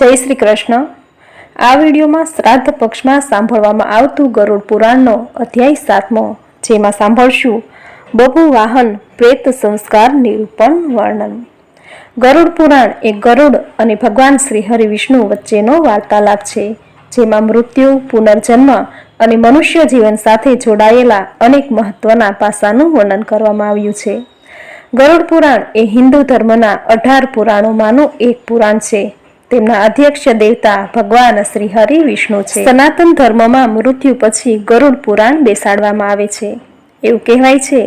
જય શ્રી કૃષ્ણ. આ વિડીયોમાં શ્રાદ્ધ પક્ષમાં સાંભળવામાં આવતું ગરુડ પુરાણનો અધ્યાય સાતમો, જેમાં સાંભળશું બબુ વાહન પ્રેત સંસ્કાર નિરૂપણ વર્ણન. ગરુડ પુરાણ એ ગરુડ અને ભગવાન શ્રી હરિ વિષ્ણુ વચ્ચેનો વાર્તાલાપ છે, જેમાં મૃત્યુ, પુનર્જન્મ અને મનુષ્ય જીવન સાથે જોડાયેલા અનેક મહત્વના પાસાનું વર્ણન કરવામાં આવ્યું છે. ગરુડ પુરાણ એ હિન્દુ ધર્મના અઢાર પુરાણોમાંનું એક પુરાણ છે તેમના અધ્યક્ષ દેવતા ભગવાન શ્રી હરિ વિષ્ણુ છે. સનાતન ધર્મમાં મૃત્યુ પછી ગરુડ પુરાણ બેસાડવામાં આવે છે. એવું કહેવાય છે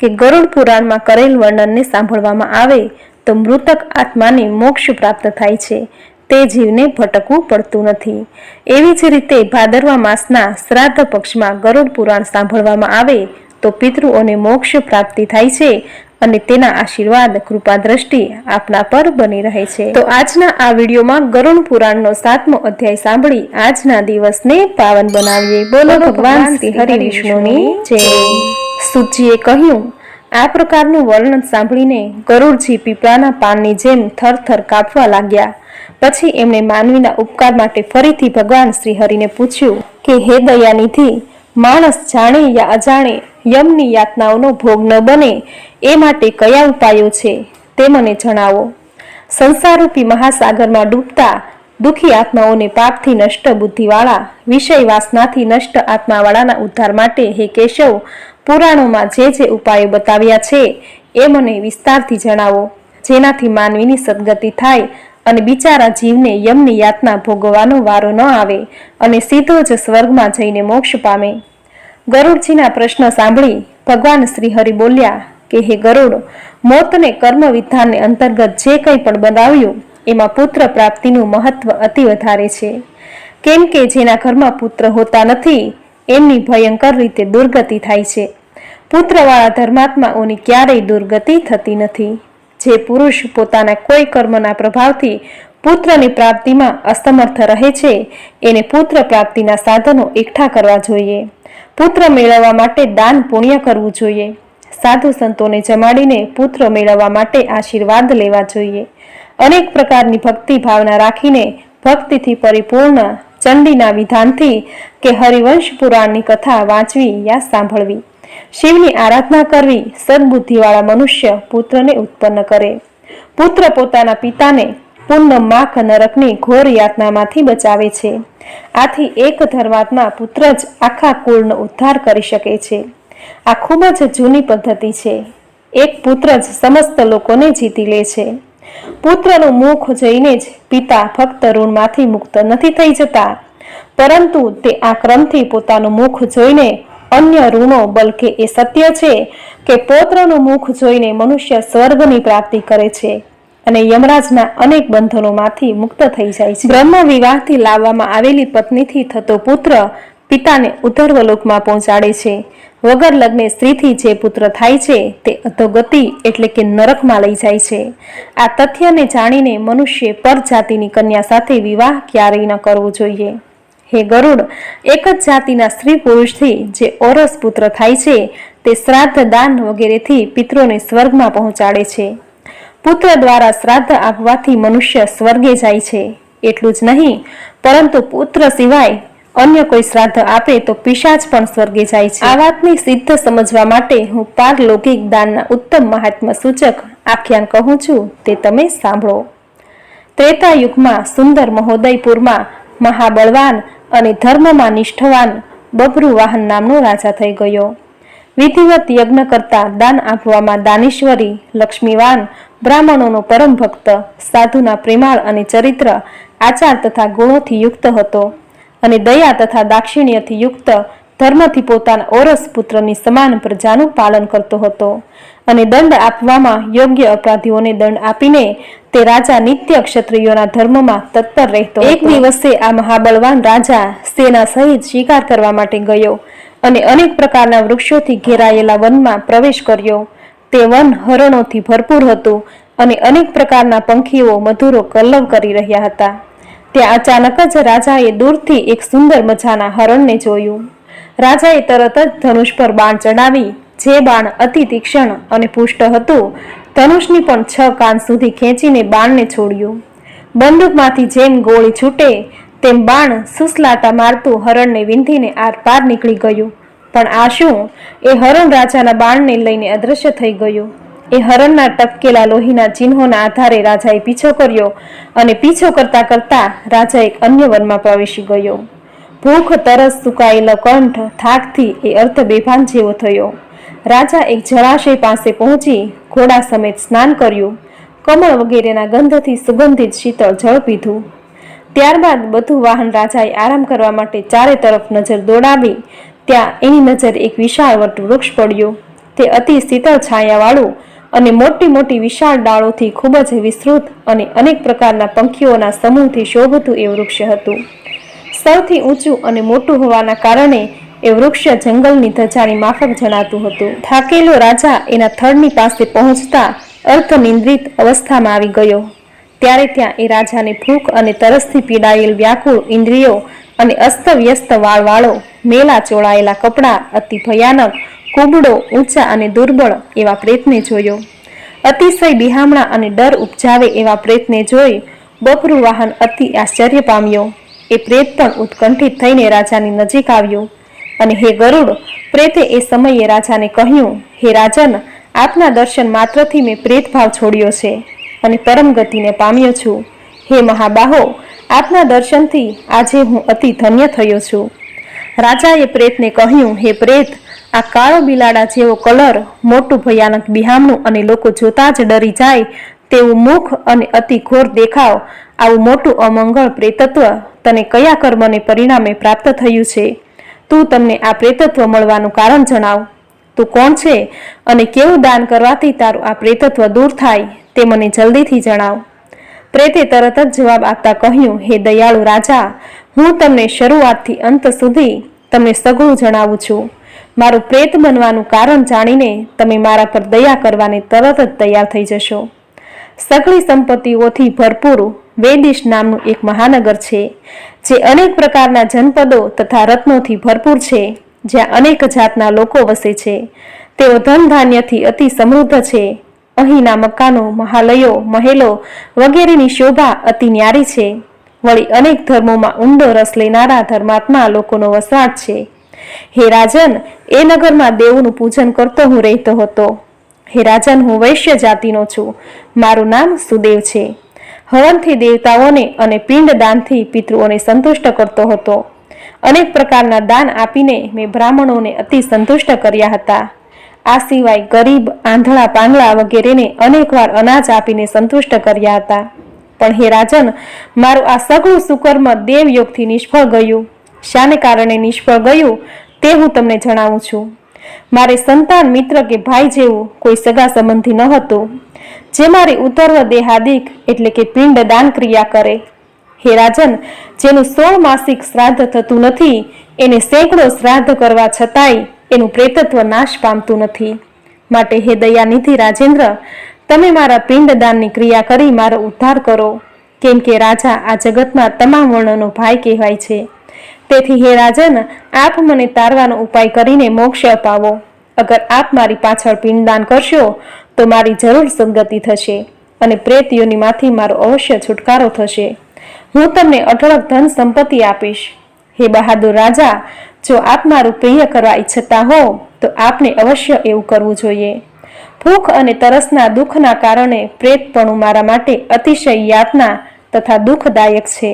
કે ગરુડ પુરાણમાં કરેલ વર્ણનને સાંભળવામાં આવે તો મૃતક આત્માને મોક્ષ પ્રાપ્ત થાય છે. તે જીવને ભટકવું પડતું નથી. એવી જ રીતે ભાદરવા માસના શ્રાદ્ધ પક્ષમાં ગરુડ પુરાણ સાંભળવામાં આવે તો પિતૃઓને મોક્ષ પ્રાપ્તિ થાય છે અને તેના આશીર્વાદ કૃપા દ્રષ્ટિ આપના પર બની રહે છે. તો આજના આ વિડીયોમાં ગરુણ પુરાણનો સાતમો અધ્યાય સાંભળી આજના દિવસને પાવન બનાવીએ. બોલો ભગવાન શ્રી હરિ વિષ્ણુની જય. સુજીએ કહ્યું આ પ્રકારનું વર્ણન સાંભળીને ગરુડજી પીપળાના પાનની જેમ થરથર કાપવા લાગ્યા. પછી એમણે માનવીના ઉપકાર માટે ફરીથી ભગવાન શ્રી હરિને પૂછ્યું કે હે દયાનિધિ માણસ જાણે યા અજાણે યમની યાતનાઓનો ભોગ ન બને, એ માટે કયા ઉપાયો છે તે મને જણાવો. સંસારરૂપી મહાસાગરમાં ડૂબતા દુઃખી આત્માઓને પાપથી નષ્ટ બુદ્ધિવાળા વિષય વાસનાથી નષ્ટ આત્માવાળાના ઉદ્ધાર માટે હે કેશવ, પુરાણોમાં જે જે ઉપાયો બતાવ્યા છે, એ મને વિસ્તારથી જણાવો. જેનાથી માનવીની સદગતિ થાય અને બિચારા જીવને યમની યાતના ભોગવવાનો વારો ન આવે અને સીધો જ સ્વર્ગમાં જઈને મોક્ષ પામે. ગરુડજીના પ્રશ્ન સાંભળી ભગવાન શ્રી હરિ બોલ્યા કે, હે ગરુડ, મોતને કર્મ વિધાનને અંતર્ગત જે કંઈ પણ બનાવ્યું, એમાં પુત્ર પ્રાપ્તિનું મહત્વ અતિ વધારે છે. કેમ કે જેના ઘરમાં પુત્ર હોતા નથી, એમની ભયંકર રીતે દુર્ગતિ થાય છે. પુત્રવાળા ધર્માત્માઓની ક્યારેય દુર્ગતિ થતી નથી. જે પુરુષ પોતાના કોઈ કર્મના પ્રભાવથી પુત્રની પ્રાપ્તિમાં અસમર્થ રહે છે, એને પુત્ર પ્રાપ્તિના સાધનો એકઠા કરવા જોઈએ. પુત્ર મેળવવા માટે દાન પુણ્ય કરવું જોઈએ. સાધુ સંતોને જમાડીને પુત્ર મેળવવા માટે આશીર્વાદ લેવા જોઈએ. અનેક પ્રકારની ભક્તિ ભાવના રાખીને ભક્તિથી પરિપૂર્ણ ચંડીના વિધાનથી કે હરિવંશ પુરાણની કથા વાંચવી યા સાંભળવી. શિવની આરાધના કરવી સદબુદ્ધિવાળા મનુષ્ય પુત્રને ઉત્પન્ન કરે. પુત્ર પોતાના પિતાને પૂર્ણ માખ નરકની ઘોર યાતનામાંથી બચાવે છે. આથી એક ધર્માત્મા પુત્ર જ આખા કુળનો ઉદ્ધાર કરી શકે છે. આ ખૂબ જ જૂની પદ્ધતિ છે. એક પુત્ર જ સમસ્ત લોકોને જીતી લે છે. પુત્રનું મુખ જોઈને જ પિતા ફક્ત ઋણમાંથી મુક્ત નથી થઈ જતા. પરંતુ તે આ ક્રમથી પોતાનું મુખ જોઈને અન્ય ઋણો, બલકે એ સત્ય છે કે પૌત્રનું મુખ જોઈને મનુષ્ય સ્વર્ગની પ્રાપ્તિ કરે છે અને યમરાજના અનેક બંધનોમાંથી મુક્ત થઈ જાય છે. બ્રહ્મ વિવાહથી લાવવામાં આવેલી પત્નીથી થતો પુત્ર પિતાને ઉધર્વલોકમાં પહોંચાડે છે. વગર લગ્ને સ્ત્રીથી જે પુત્ર થાય છે તે અધોગતિ એટલે કે નરકમાં લઈ જાય છે. આ તથ્યને જાણીને મનુષ્ય પરજાતિની કન્યા સાથે વિવાહ ક્યારેય ન કરવો જોઈએ. હે ગરુડ, એક જ જાતિના સ્ત્રી પુરુષથી જે ઓરસ પુત્ર થાય છે, તે શ્રાદ્ધ દાન વગેરેથી પિત્રોને સ્વર્ગમાં પહોંચાડે છે. પુત્ર દ્વારા શ્રાદ્ધ આપવાથી મનુષ્ય સ્વર્ગે જાય છે. એટલું જ નહીં, પરંતુ પુત્ર સિવાય અન્ય કોઈ શ્રાદ્ધ આપે તો પિશાચ પણ સ્વર્ગે જાય છે. આ વાતની સિદ્ધ સમજવા માટે હું પારલૌકિક દાનના ઉત્તમ મહાત્મા સૂચક આખ્યાન કહું છું, તે તમે સાંભળો. ત્રેતા યુગમાં સુંદર મહોદયપુરમાં મહાબળવાન અને ધર્મમાં નિષ્ઠવાન બબ્રુવાહન નામનો રાજા થઈ ગયો. વિધિવત યજ્ઞ કરતા દાન આપવામાં દાનેશ્વરી, લક્ષ્મીવાન, બ્રાહ્મણોનો પરમ ભક્ત, સાધુના પ્રેમાળ અને ચરિત્ર, આચાર તથા ગુણોથી યુક્ત હતો અને દયા તથા દાક્ષિણ્યથી યુક્ત, ધર્મથી પોતાના ઓરસ પુત્રની સમાન પ્રજાનું પાલન કરતો હતો અને દંડ આપવામાં યોગ્ય અપરાધીઓને દંડ આપીને તે રાજા નિત્ય ક્ષત્રિયોના ધર્મમાં તત્પર રહેતો એક દિવસે આ મહાબળવાન રાજા સેના સહિત શિકાર કરવા માટે ગયો અને અનેક પ્રકારના વૃક્ષોથી ઘેરાયેલા વનમાં પ્રવેશ કર્યો. તે વન હરણોથી ભરપૂર હતું અને અનેક પ્રકારના પંખીઓ મધુરો કલ્લવ કરી રહ્યા હતા. ત્યાં અચાનક જ રાજાએ દૂરથી એક સુંદર મજાના હરણને જોયું. રાજાએ તરત જ ધનુષ પર બાણ ચડાવી જે બાણ અતિ તીક્ષ્ણ અને પુષ્ટ હતું ધનુષની પણ છ કાન સુધી ખેંચીને બાણને છોડ્યું. બંદૂકમાંથી જેમ ગોળી છૂટે, તેમ બાણ સુસલાતા મારતું હરણને વિંધીને આર પાર નીકળી ગયું. પણ આ શું? એ હરણ રાજાના બાણને લઈને અદૃશ્ય થઈ ગયું. એ હરણના ટપકેલા લોહીના ચિહ્નોના આધારે રાજાએ પીછો કર્યો અને પીછો કરતા કરતા રાજા એક અન્ય વનમાં પ્રવેશી ગયો. ભૂખ, તરસ, સુકાયેલો કંઠ, થાકથી એ અર્ધ બેભાન જેવો થયો. રાજા એક જળાશય પાસે પહોંચી ઘોડા સમેત સ્નાન કર્યું. કમળ વગેરેના ગંધથી સુગંધિત શીતળ જળ પીધું. ત્યારબાદ બધું વાહન રાજાએ આરામ કરવા માટે ચારે તરફ નજર દોડાવી. ત્યાં એની નજર એક વિશાળ વટ વૃક્ષ પડ્યું. તે અતિ શીતળ છાયાવાળું અને મોટી મોટી વિશાળ ડાળોથી ખૂબ જ વિસ્તૃત અને અનેક પ્રકારના પંખીઓના સમૂહથી શોભતું એ વૃક્ષ હતું. સૌથી ઊંચું અને મોટું હોવાના કારણે એ વૃક્ષ જંગલની ધજાની માફક જણાતું હતું. થાકેલો રાજા એના થડની પાસે પહોંચતા અર્થનિંદ્રિત અવસ્થામાં આવી ગયો. ત્યારે ત્યાં એ રાજાને ભૂખ અને તરસથી પીડાયેલ વ્યાકુળ ઇન્દ્રિયો અને અસ્તવ્યસ્ત વાળવાળો, મેલા ચોળાયેલા કપડાં, અતિ ભયાનક કુબડો, ઊંચા અને દુર્બળ એવા પ્રેતને જોયો. અતિશય બિહામણા અને ડર ઉપજાવે એવા પ્રેતને જોઈ બપરું વાહન અતિ આશ્ચર્ય પામ્યો. એ પ્રેત પણ ઉત્કંઠિત થઈને રાજાની નજીક આવ્યો. અને હે ગરુડ, પ્રેતે એ સમયે રાજાને કહ્યું, હે રાજન, આપના દર્શન માત્રથી મેં પ્રેત ભાવ છોડ્યો છે અને પરમ ગતિને પામ્યો છું. હે મહાબાહો, આપના દર્શનથી આજે હું અતિ ધન્ય થયો છું. રાજાએ પ્રેતને કહ્યું, હે પ્રેત, આ કાળો બિલાડા જેવો કલર, મોટું ભયાનક બિહામણું અને લોકો જોતા જ ડરી જાય, તેવું મુખ અને અતિ ઘોર દેખાવ, આવું મોટું અમંગળ પ્રેતત્વ તને કયા કર્મને પરિણામે પ્રાપ્ત થયું છે? તું તમને આ પ્રેતત્વ મળવાનું કારણ જણાવ. તું કોણ છે અને કેવું દાન કરવાથી તારું આ પ્રેતત્વ દૂર થાય તે મને જલ્દીથી જણાવ. પ્રેતે તરત જ જવાબ આપતા કહ્યું, હે દયાળુ રાજા, હું તમને શરૂઆતથી અંત સુધી તમને સઘળું જણાવું છું. મારું પ્રેત બનવાનું કારણ જાણીને તમે મારા પર દયા કરવાને તરત જ તૈયાર થઈ જશો. સઘળી સંપત્તિઓથી ભરપૂર વેદિશ નામનું એક મહાનગર છે, જે અનેક પ્રકારના જનપદો તથા રત્નોથી ભરપૂર છે, જ્યાં અનેક જાતના લોકો વસે છે. તેઓ ધન ધાન્યથી અતિ સમૃદ્ધ છે. અહીંના મકાનો, મહાલયો, મહેલો વગેરેની શોભા અતિ ન્યારી છે. વળી અનેક ધર્મોમાં ઊંડો રસ લેનારા ધર્માત્મા લોકોનો વસવાટ છે. હે રાજન, એ નગરમાં દેવનું પૂજન કરતો હું રહેતો હતો. હે રાજન, હું વૈશ્ય જાતિનો છું. મારું નામ સુદેવ છે. હવનથી દેવતાઓને અને પિંડ દાનથી પિતૃઓને સંતુષ્ટ કરતો હતો. અનેક પ્રકારના દાન આપીને મેં બ્રાહ્મણોને અતિ સંતુષ્ટ કર્યા હતા. આ સિવાય ગરીબ, આંધળા, પાંગળા વગેરેને અનેકવાર અનાજ આપીને સંતુષ્ટ કર્યા હતા. પણ હે રાજન, મારું આ સઘળું સુકર્મ દેવયોગથી નિષ્ફળ ગયું. શાને કારણે નિષ્ફળ ગયું તે હું તમને જણાવું છું. મારે સંતાન મિત્ર કે ભાઈ જેવું કોઈ સગા સંબંધી ન હતું. જે મારી ઉતર્વ દેહાદિક એટલે કે પિંડ દાન ક્રિયા કરે. હે રાજન, જેનું સોળ માસિક શ્રાદ્ધ થતું નથી, એને સેંકડો શ્રાદ્ધ કરવા છતાંય એનું પ્રેતત્વ નાશ પામતું નથી. માટે હે દયાનિધિ રાજેન્દ્ર, તમે મારા પિંડદાનની ક્રિયા કરી મારો ઉદ્ધાર કરો. કેમ કે રાજા આ જગતમાં તમામ વર્ણનો ભાઈ કહેવાય છે. તેથી હે રાજન, આપ મને તારવાનો ઉપાય કરીને મોક્ષ અપાવો. અગર આપ મારી પાછળ પિંડદાન કરશો, તો મારી જરૂર સંગતિ થશે અને પ્રેત યોનિમાંથી મારો અવશ્ય છુટકારો થશે. હું તમને અઢળક ધન સંપત્તિ આપીશ. હે બહાદુર રાજા, જો આપ મારું પ્રિય કરવા ઈચ્છતા હો, તો આપને અવશ્ય એવું કરવું જોઈએ. ભૂખ અને તરસના દુઃખના કારણે પ્રેતપણું મારા માટે અતિશય યાતના તથા દુઃખદાયક છે.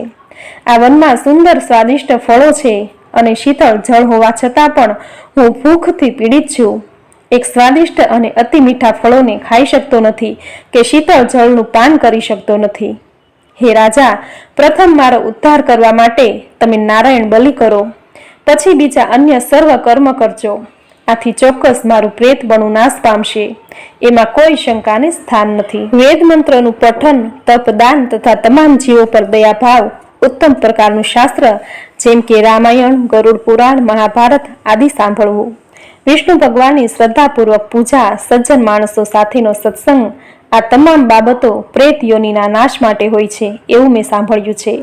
આ વનમાં સુંદર સ્વાદિષ્ટ ફળો છે અને શીતળ જળ હોવા છતાં પણ હું ભૂખથી પીડિત છું. એક સ્વાદિષ્ટ અને અતિ મીઠા ફળોને ખાઈ શકતો નથી કે શીતળ જળનું પાન કરી શકતો નથી. હે રાજા, પ્રથમ મારો ઉદ્ધાર કરવા માટે તમે નારાયણ બલિ કરો. પછી બીજા અન્ય સર્વ કર્મ કરજો. આથી ચોક્કસ મારું પ્રેત બણું નાશ પામશે. એમાં કોઈ શંકાને સ્થાન નથી. વેદ મંત્રનું પઠન, તપ, દાન તથા તમામ જીવો પર દયાભાવ ઉત્તમ પ્રકારનું શાસ્ત્ર, જેમ કે રામાયણ, ગરુડ પુરાણ, મહાભારત આદિ સાંભળવું. વિષ્ણુ ભગવાનની શ્રદ્ધાપૂર્વક પૂજા, સજ્જન માણસો સાથેનો સત્સંગ, આ તમામ બાબતો પ્રેત યોનિના નાશ માટે હોય છે એવું મેં સાંભળ્યું છે.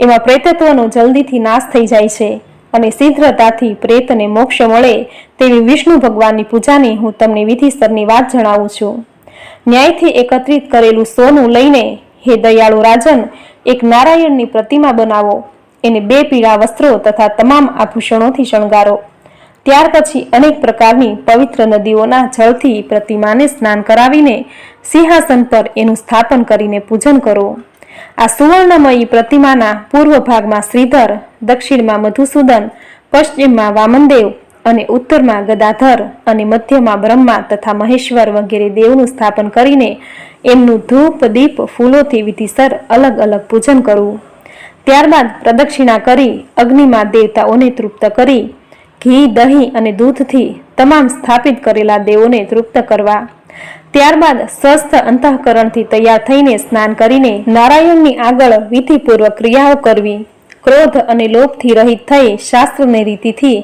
એમાં પ્રેતત્વનો જલ્દીથી નાશ થઈ જાય છે અને શીઘ્રતાથી પ્રેતને મોક્ષ મળે તેવી વિષ્ણુ ભગવાનની પૂજાની હું તમને વિધિસરની વાત જણાવું છું. ન્યાયથી એકત્રિત કરેલું સોનું લઈને, હે દયાળુ રાજન એક નારાયણની પ્રતિમા બનાવો. એને બે પીળા વસ્ત્રો તથા તમામ આભૂષણોથી શણગારો. ત્યાર પછી અનેક પ્રકારની પવિત્ર નદીઓના જળથી પ્રતિમાને સ્નાન કરાવીને સિંહાસન પર એનું સ્થાપન કરીને પૂજન કરો. આ સુવર્ણમયી પ્રતિમાના પૂર્વ ભાગમાં શ્રીધર, દક્ષિણમાં મધુસૂદન, પશ્ચિમમાં વામનદેવ અને ઉત્તરમાં ગદાધર અને મધ્યમાં બ્રહ્મા તથા મહેશ્વર વગેરે દેવનું સ્થાપન કરીને એમનું ધૂપ, દીપ, ફૂલોથી વિધિસર અલગ અલગ પૂજન કરવું. ત્યારબાદ પ્રદક્ષિણા કરી અગ્નિમાં દેવતાઓને તૃપ્ત કરી, ઘી, દહીં અને દૂધથી તમામ સ્થાપિત કરેલા દેવોને તૃપ્ત કરવા. ત્યારબાદ સ્વસ્થ અંતઃકરણથી તૈયાર થઈને સ્નાન કરીને નારાયણની આગળ વિધિપૂર્વક ક્રિયાઓ કરવી. ક્રોધ અને લોભથી રહિત થઈ શાસ્ત્રની રીતિથી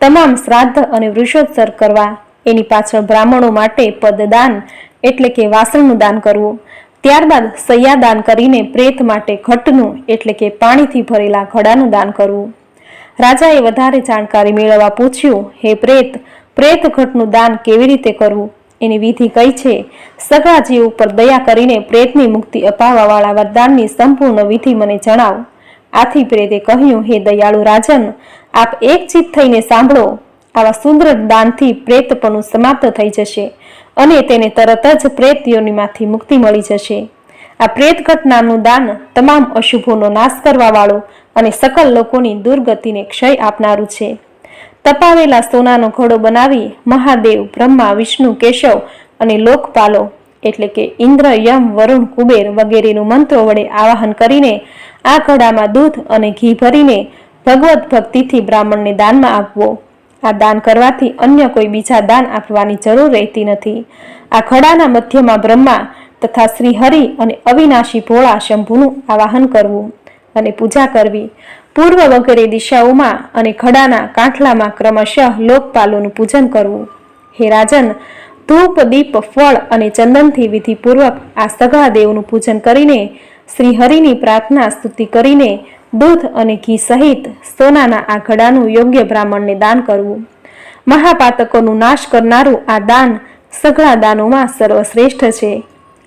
તમામ શ્રાદ્ધ અને વૃષોત્સર કરવા. એની પાછળ બ્રાહ્મણો માટે પદદાન એટલે કે વાસણનું દાન કરવું. ત્યારબાદ સૈયાદાન કરીને પ્રેત માટે ઘટનું એટલે કે પાણીથી ભરેલા ઘડાનું દાન કરવું. રાજાએ વધારે જાણકારી મેળવવા પૂછ્યું, હે પ્રેત પ્રેત ઘટનું દાન કેવી રીતે કરવું? એની વિધિ કઈ છે? સગા જીવ ઉપર દયા કરીને પ્રેતની મુક્તિ અપાવવાવાળા વરદાનની સંપૂર્ણ વિધિ મને જણાવ. આથી પ્રેતે કહ્યું, હે દયાળુ રાજન, આપ એક ચિત થઈને સાંભળો. આવા સુંદર દાનથી પ્રેતપણું સમાપ્ત થઈ જશે અને તેને તરત જ પ્રેત મુક્તિ મળી જશે. આ પ્રેતઘટ નામનું દાન તમામ અશુભોનો નાશ કરવા અને સકલ લોકોની દુર્ગતિને ક્ષય આપનારું છે. તપાવેલા સોનાનો ઘોડો બનાવી મહાદેવ બ્રહ્મા, વિષ્ણુ, કેશવ અને લોકપાલો, એટલે કે ઇન્દ્ર યમ વરુણ, કુબેર વગેરેનું મંત્રો વડે આવાહન કરીને આ ઘડામાં દૂધ અને ઘી ભરીને ભગવત ભક્તિથી બ્રાહ્મણને દાનમાં આપવો. આ દાન કરવાથી અન્ય કોઈ બીજા દાન આપવાની જરૂર રહેતી નથી. આ ખડાના મધ્યમાં બ્રહ્મા તથા શ્રી હરિ અને અવિનાશી ભોળા શંભુનું આવાહન કરવું અને પૂજા કરવી. પૂર્વ વગેરે દિશાઓમાં અને ખડાના કાંઠલામાં ક્રમશઃ લોકપાલોનું પૂજન કરવું. હે રાજન, ધૂપ, દીપ, ફળ અને ચંદનથી વિધિપૂર્વક આ સગા દેવનું પૂજન કરીને શ્રી હરિની પ્રાર્થના સ્તુતિ કરીને દૂધ અને ઘી સહિત સોનાના આ ઘડાનું યોગ્ય બ્રાહ્મણને દાન કરવું. મહાપાતકોનું નાશ કરનારું આ દાન સઘળા દાનોમાં સર્વશ્રેષ્ઠ છે.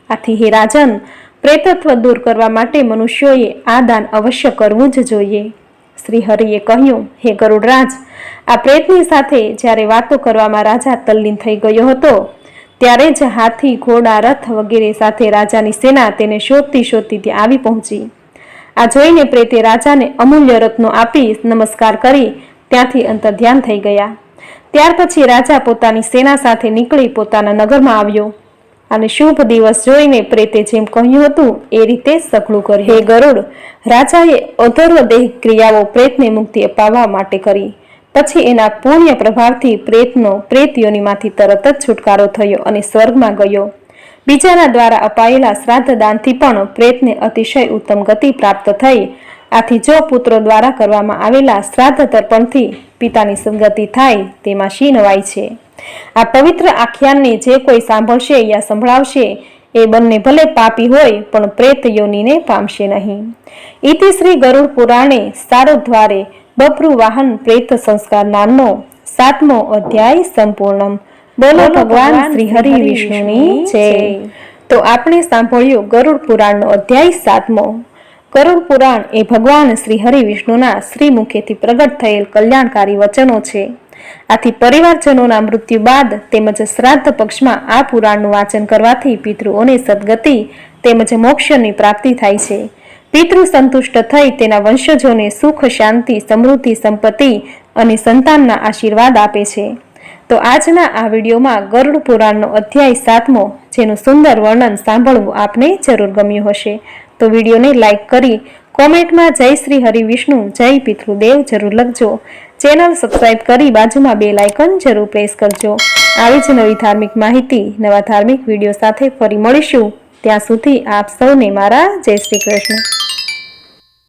આથી હે રાજન, પ્રેતત્વ દૂર કરવા માટે મનુષ્યોએ આ દાન અવશ્ય કરવું જ જોઈએ. શ્રી હરિએ કહ્યું, હે ગરુડરાજ આ પ્રેતની સાથે જ્યારે વાતો કરવામાં રાજા તલ્લીન થઈ ગયો હતો ત્યારે જ હાથી, ઘોડા, રથ વગેરે સાથે રાજાની સેના તેને શોધતી શોધતી ત્યાં આવી પહોંચી. આ જોઈને પ્રેતે રાજાને અમૂલ્ય રત્નો આપી નમસ્કાર કરી, ત્યાંથી અંતર્ધ્યાન થઈ ગયા. ત્યાર પછી રાજા પોતાની સેના સાથે નીકળી પોતાના નગરમાં આવ્યો અને શુભ દિવસ જોઈને પ્રેતે જેમ કહ્યું હતું, એ રીતે સઘળું કર્યું. હે ગરુડ, રાજાએ અધર્વ દેહ ક્રિયાઓ પ્રેતને મુક્તિ અપાવવા માટે કરી. પછી એના પુણ્ય પ્રભાવથી પ્રેતનો પ્રેત યોનિમાંથી તરત જ છુટકારો થયો અને સ્વર્ગમાં ગયો. બીજાના દ્વારા અપાયેલા શ્રાદ્ધ દાનથી પણ પ્રેતને અતિશય ઉત્તમ ગતિ પ્રાપ્ત થઈ. આથી જો પુત્રો દ્વારા કરવામાં આવેલા શ્રાદ્ધ તર્પણથી પિતાની સદગતિ થાય, તેમાં શી નવાઈ છે. આ પવિત્ર આખ્યાનને જે કોઈ સાંભળશે યા સંભળાવશે, એ બંને ભલે પાપી હોય, પણ પ્રેત યોનીને પામશે નહીં. ઇતિ શ્રી ગરુડ પુરાણે સારોદ્વારે બભ્રુ વાહન પ્રેત સંસ્કાર નામનો સાતમો અધ્યાય સંપૂર્ણમ. બોલો ભગવાન શ્રી હરિ વિષ્ણુની છે તો આપણે સાંભળ્યું ગરુડ પુરાણનો અધ્યાય સાતમો. ગરુડ પુરાણ એ ભગવાન શ્રી હરિ વિષ્ણુના શ્રી મુખેથી પ્રગટ થયેલ કલ્યાણકારી વચનો છે. આથી પરિવારજનોના મૃત્યુ બાદ તેમજ શ્રાદ્ધ પક્ષમાં આ પુરાણનું વાંચન કરવાથી પિતૃઓને સદગતિ તેમજ મોક્ષની પ્રાપ્તિ થાય છે. પિતૃ સંતુષ્ટ થઈ તેના વંશજોને સુખ, શાંતિ, સમૃદ્ધિ, સંપત્તિ અને સંતાનના આશીર્વાદ આપે છે. તો આજના આ વિડીયોમાં ગરુડ પુરાણનો અધ્યાય સાતમો, જેનું સુંદર વર્ણન સાંભળવું આપને જરૂર ગમ્યું હશે. તો વિડીયોને લાઇક કરી કોમેન્ટમાં જય શ્રી હરિ વિષ્ણુ, જય પિતૃદેવ જરૂર લખજો. ચેનલ સબસ્ક્રાઇબ કરી બાજુમાં બે લાઇકન જરૂર પ્રેસ કરજો. આવી જ નવી ધાર્મિક માહિતી, નવા ધાર્મિક વીડિયો સાથે ફરી મળીશું. ત્યાં સુધી આપ સૌને મારા જય શ્રી કૃષ્ણ.